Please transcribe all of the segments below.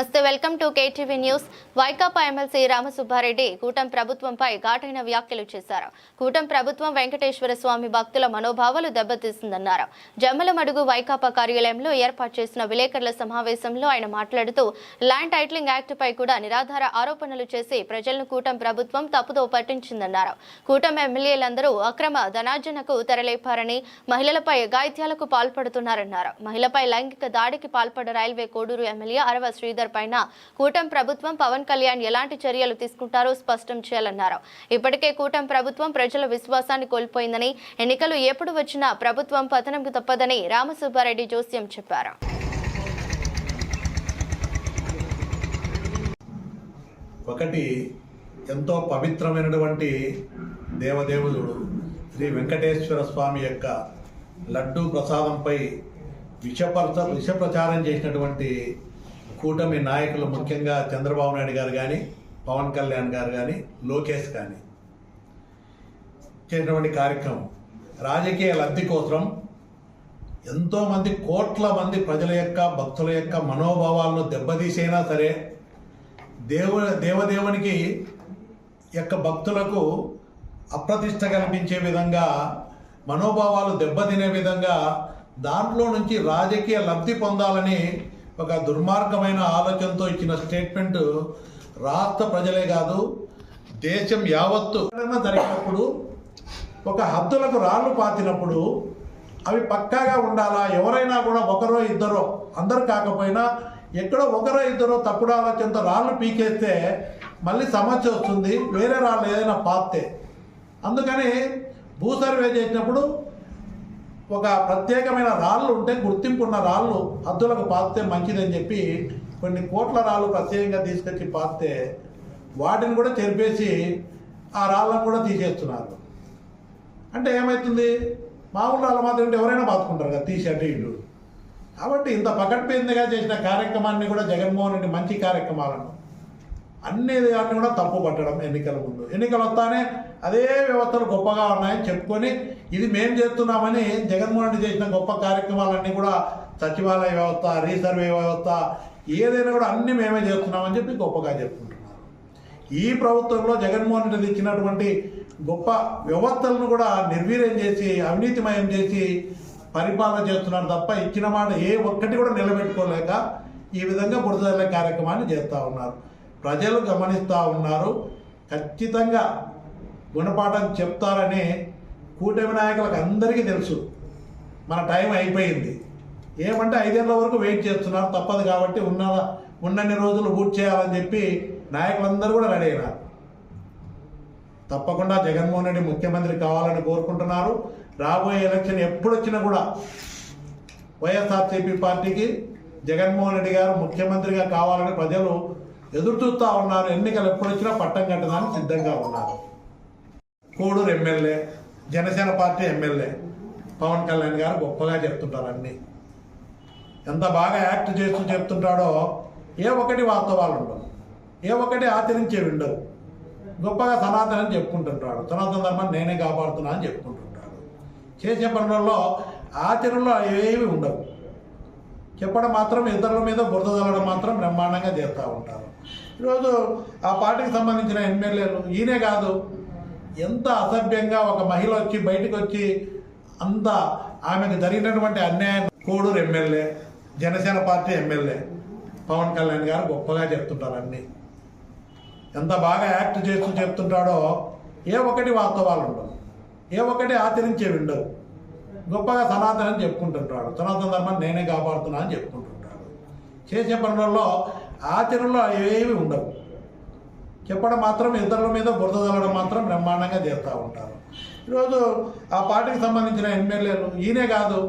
నమస్తే welcome to KTV news. Vaikapa MLC Ramasubbareddy కూటమి ప్రభుత్వంపై ఘాటైన వ్యాఖ్యలు చేశారు. కూటమి ప్రభుత్వం వెంకటేశ్వర స్వామి భక్తుల మనోభావాలు దెబ్బతీసిందన్నారు. జమ్మలమడుగు వైకాపా కార్యాలయంలో ఏర్పాటు చేసిన విలేకరుల సమావేశంలో ఆయన మాట్లాడుతూ ల్యాండ్ టైటిలింగ్ యాక్ట్ పై కూడా నిరాధార ఆరోపణలు చేసి ప్రజలను కూటమి ప్రభుత్వం తప్పుదో పట్టించిందన్నారు. కూటమి ఎమ్మెల్యేలందరూ అక్రమ ధనార్జనకు తెరలేపారని మహిళలపై గాయిత్యాలకు పాల్పడుతున్నారన్నారు. మహిళపై లైంగిక దాడికి పాల్పడ్డ రైల్వే కోడూరు ఎమ్మెల్యే అరవ శ్రీధర్ పైన కూటమి ప్రభుత్వం పవన్ కళ్యాణ్ ఎలాంటి చర్యలు తీసుకుంటారో స్పష్టం చేయాలన్నారు. ఇప్పటికే కూటమి ప్రభుత్వం ప్రజల విశ్వాసాన్ని కోల్పోయిందని ఎన్నికలు ఎప్పుడు వచ్చినా ప్రభుత్వం పతనంకు తప్పదని రామసుబ్బారెడ్డి జోస్యం చెప్పారు. ఒకటి ఎంతో పవిత్రమైనటువంటి దేవదేవుడు శ్రీ వెంకటేశ్వర స్వామి యొక్క లడ్డూ ప్రసాదంపై విషపరచ విష ప్రచారం చేసినటువంటి కూటమి నాయకులు ముఖ్యంగా చంద్రబాబు నాయుడు గారు కానీ పవన్ కళ్యాణ్ గారు కానీ లోకేష్ కానీ చేసినటువంటి కార్యక్రమం. రాజకీయ లబ్ధి కోసం ఎంతోమంది కోట్ల మంది ప్రజల యొక్క భక్తుల యొక్క మనోభావాలను దెబ్బతీసైనా సరే దేవు దేవదేవునికి యొక్క భక్తులకు అప్రతిష్ట కల్పించే విధంగా మనోభావాలు దెబ్బతినే విధంగా దాంట్లో నుంచి రాజకీయ లబ్ధి పొందాలని ఒక దుర్మార్గమైన ఆలోచనతో ఇచ్చిన స్టేట్మెంట్ రాష్ట్ర ప్రజలే కాదు దేశం యావత్తు ఎక్కడైనా జరిగినప్పుడు ఒక హద్దులకు రాళ్ళు పాతినప్పుడు అవి పక్కాగా ఉండాలా? ఎవరైనా కూడా ఒకరో ఇద్దరో అందరు కాకపోయినా ఎక్కడో ఒకరో ఇద్దరో తప్పుడు ఆలోచనతో రాళ్ళు పీకేస్తే మళ్ళీ సమస్య వస్తుంది వేరే రాళ్ళు ఏదైనా పాతే. అందుకని భూ సర్వే చేసినప్పుడు ఒక ప్రత్యేకమైన రాళ్ళు ఉంటే గుర్తింపు ఉన్న రాళ్ళు హద్దులకు పాతితే మంచిదని చెప్పి కొన్ని కోట్ల రాళ్ళు ప్రత్యేకంగా తీసుకొచ్చి పాతే వాటిని కూడా చెరిపేసి ఆ రాళ్ళను కూడా తీసేస్తున్నారు. అంటే ఏమవుతుంది మామూలు రాళ్ళు మాత్రం ఉంటే ఎవరైనా బాతుకుంటారు కదా తీసి అటు ఇల్లు కాబట్టి ఇంత పకడ్బందీగా చేసిన కార్యక్రమాన్ని కూడా జగన్మోహన్ రెడ్డి మంచి కార్యక్రమాలను అన్ని దాన్ని కూడా తప్పు పట్టడం ఎన్నికల ముందు. ఎన్నికలు వస్తానే అదే వ్యవస్థలు గొప్పగా ఉన్నాయని చెప్పుకొని ఇది మేము చేస్తున్నామని జగన్మోహన్ రెడ్డి చేసిన గొప్ప కార్యక్రమాలన్నీ కూడా సచివాలయ వ్యవస్థ రీసర్వే వ్యవస్థ ఏదైనా కూడా అన్ని మేమే చేస్తున్నామని చెప్పి గొప్పగా చెప్పుకుంటున్నారు. ఈ ప్రభుత్వంలో జగన్మోహన్ రెడ్డి ఇచ్చినటువంటి గొప్ప వ్యవస్థలను కూడా నిర్వీర్యం చేసి అవినీతిమయం చేసి పరిపాలన చేస్తున్నారు తప్ప ఇచ్చిన మాట ఏ ఒక్కటి కూడా నిలబెట్టుకోలేక ఈ విధంగా బురదల్లే కార్యక్రమాన్ని చేస్తూ ఉన్నారు. ప్రజలు గమనిస్తూ ఉన్నారు. ఖచ్చితంగా గుణపాఠం చెప్తారని కూటమి నాయకులకు అందరికీ తెలుసు. మన టైం అయిపోయింది. ఏమంటే ఐదేళ్ళ వరకు వెయిట్ చేస్తున్నారు. తప్పదు కాబట్టి ఉన్న ఉన్నన్ని రోజులు పూర్తి చేయాలని చెప్పి నాయకులందరూ కూడా రెడీ అయినారు. తప్పకుండా జగన్మోహన్ రెడ్డి ముఖ్యమంత్రి కావాలని కోరుకుంటున్నారు. రాబోయే ఎలక్షన్ ఎప్పుడు వచ్చినా కూడా వైఎస్ఆర్సీపీ పార్టీకి జగన్మోహన్ రెడ్డి గారు ముఖ్యమంత్రిగా కావాలని ప్రజలు ఎదురు చూస్తూ ఉన్నారు. ఎన్నికలు ఎప్పుడు వచ్చినా పట్టం కట్టడానికి సిద్ధంగా ఉన్నారు. Koduru MLA Janasena party MLA Pawan Kalyan garu గొప్పగా చెప్తుంటారు అన్నీ. ఎంత బాగా యాక్ట్ చేస్తూ చెప్తుంటాడో ఏ ఒక్కటి వాస్తవాలు ఉండవు. ఏ ఒక్కటి ఆచరించేవి ఉండవు గొప్పగా సనాతనం చెప్పుకుంటుంటాడు. సనాతన ధర్మాన్ని నేనే కాపాడుతున్నా అని చెప్పుకుంటుంటాడు. చేసే పనులలో ఆచరణలో ఏవి ఉండవు. చెప్పడం మాత్రం ఇతరుల మీద బురద మాత్రం బ్రహ్మాండంగా చేస్తూ ఉంటారు. ఈరోజు ఆ పార్టీకి సంబంధించిన ఎమ్మెల్యేలు ఈయనే కాదు ఎంత అసభ్యంగా ఒక మహిళ వచ్చి బయటకు వచ్చి అంత ఆమెకు జరిగినటువంటి అన్యాయం Koduru MLA Janasena party MLA Pawan Kalyan garu గొప్పగా చెప్తుంటారు అన్నీ. ఎంత బాగా యాక్ట్ చేస్తూ చెప్తుంటాడో ఏ ఒక్కటి వాస్తవాలు ఉండవు. ఏ ఒక్కటి ఆచరించేవి ఉండవు. గొప్పగా సనాతనం చెప్పుకుంటుంటాడు. సనాతన ధర్మాన్ని నేనే కాపాడుతున్నా అని చెప్పుకుంటుంటాడు. చేసే పనులలో ఆచరణలో ఏవి ఉండవు. చెప్పడం మాత్రం ఇతరుల మీద బురద చల్లడం మాత్రం బ్రహ్మాండంగా చేస్తూ ఉంటారు. ఈరోజు ఆ పార్టీకి సంబంధించిన ఎమ్మెల్యేలు ఈయనే కాదు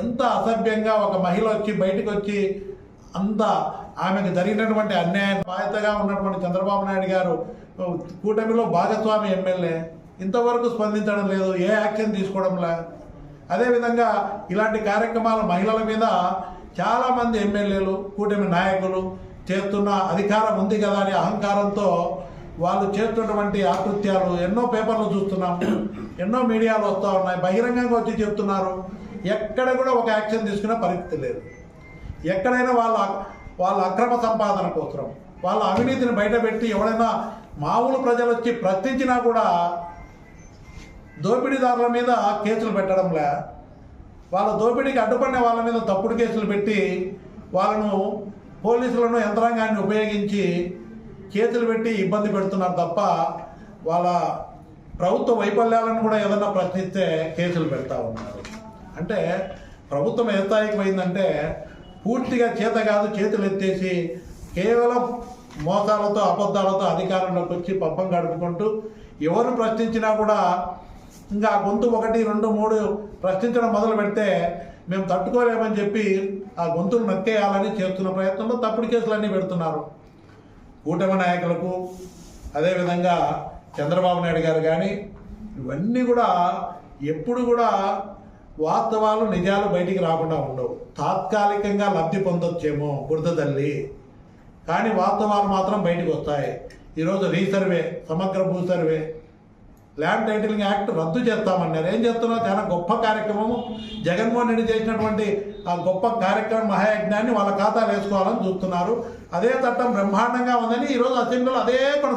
ఎంత అసభ్యంగా ఒక మహిళ వచ్చి బయటకు వచ్చి అంత ఆమెకు జరిగినటువంటి అన్యాయం బాధ్యతగా ఉన్నటువంటి చంద్రబాబు నాయుడు గారు కూటమిలో భాగస్వామి ఎమ్మెల్యే ఇంతవరకు స్పందించడం లేదు ఏ యాక్షన్ తీసుకోవడంలా? అదేవిధంగా ఇలాంటి కార్యక్రమాలు మహిళల మీద చాలామంది ఎమ్మెల్యేలు కూటమి నాయకులు చేస్తున్న అధికారం ఉంది కదా అని అహంకారంతో వాళ్ళు చేస్తున్నటువంటి ఆకృత్యాలు ఎన్నో పేపర్లు చూస్తున్నాం ఎన్నో మీడియాలు వస్తూ ఉన్నాయి బహిరంగంగా వచ్చి చెప్తున్నారు. ఎక్కడ కూడా ఒక యాక్షన్ తీసుకునే పరిస్థితి లేదు. ఎక్కడైనా వాళ్ళ వాళ్ళ అక్రమ సంపాదన కోసం వాళ్ళ అవినీతిని బయటపెట్టి ఎవడైనా మామూలు ప్రజలు వచ్చి ప్రశ్నించినా కూడా దోపిడీదారుల మీద కేసులు పెట్టడంలే. వాళ్ళ దోపిడీకి అడ్డుపడిన వాళ్ళ మీద తప్పుడు కేసులు పెట్టి వాళ్ళను పోలీసులను యంత్రాంగాన్ని ఉపయోగించి కేసులు పెట్టి ఇబ్బంది పెడుతున్నారు తప్ప వాళ్ళ ప్రభుత్వ వైఫల్యాలను కూడా ఏదన్నా ప్రశ్నిస్తే కేసులు పెడతా ఉన్నారు. అంటే ప్రభుత్వం ఏ స్థాయికి పోయిందంటే పూర్తిగా చేత కాదు చేతులు ఎత్తేసి కేవలం మోసాలతో అబద్ధాలతో అధికారంలోకి వచ్చి పబ్బం గడుపుకుంటూ ఎవరు ప్రశ్నించినా కూడా ఇంకా ఆ గొంతు ఒకటి రెండు మూడు ప్రశ్నించడం మొదలు పెడితే మేము తట్టుకోలేమని చెప్పి ఆ గొంతును నక్కేయాలని చేస్తున్న ప్రయత్నంలో తప్పుడు కేసులన్నీ పెడుతున్నారు. కూటమి నాయకులకు అదేవిధంగా చంద్రబాబు నాయుడు గారు కానీ ఇవన్నీ కూడా ఎప్పుడు కూడా వాస్తవాలు నిజాలు బయటికి రాకుండా ఉండవు. తాత్కాలికంగా లబ్ధి పొందొచ్చేమో బురద తల్లి. కానీ వాస్తవాలు మాత్రం బయటికి వస్తాయి. ఈరోజు రీసర్వే సమగ్ర భూ సర్వే ల్యాండ్ టైటిలింగ్ యాక్ట్ రద్దు చేస్తామన్నారు. ఏం చేస్తున్నారు చాలా గొప్ప కార్యక్రమము. జగన్మోహన్ రెడ్డి చేసినటువంటి ఆ గొప్ప కార్యక్రమం మహాయజ్ఞాన్ని వాళ్ళ ఖాతా వేసుకోవాలని చూస్తున్నారు. అదే చట్టం బ్రహ్మాండంగా ఉందని ఈరోజు అసెంబ్లీలో అదే కొనసాగుతుంది.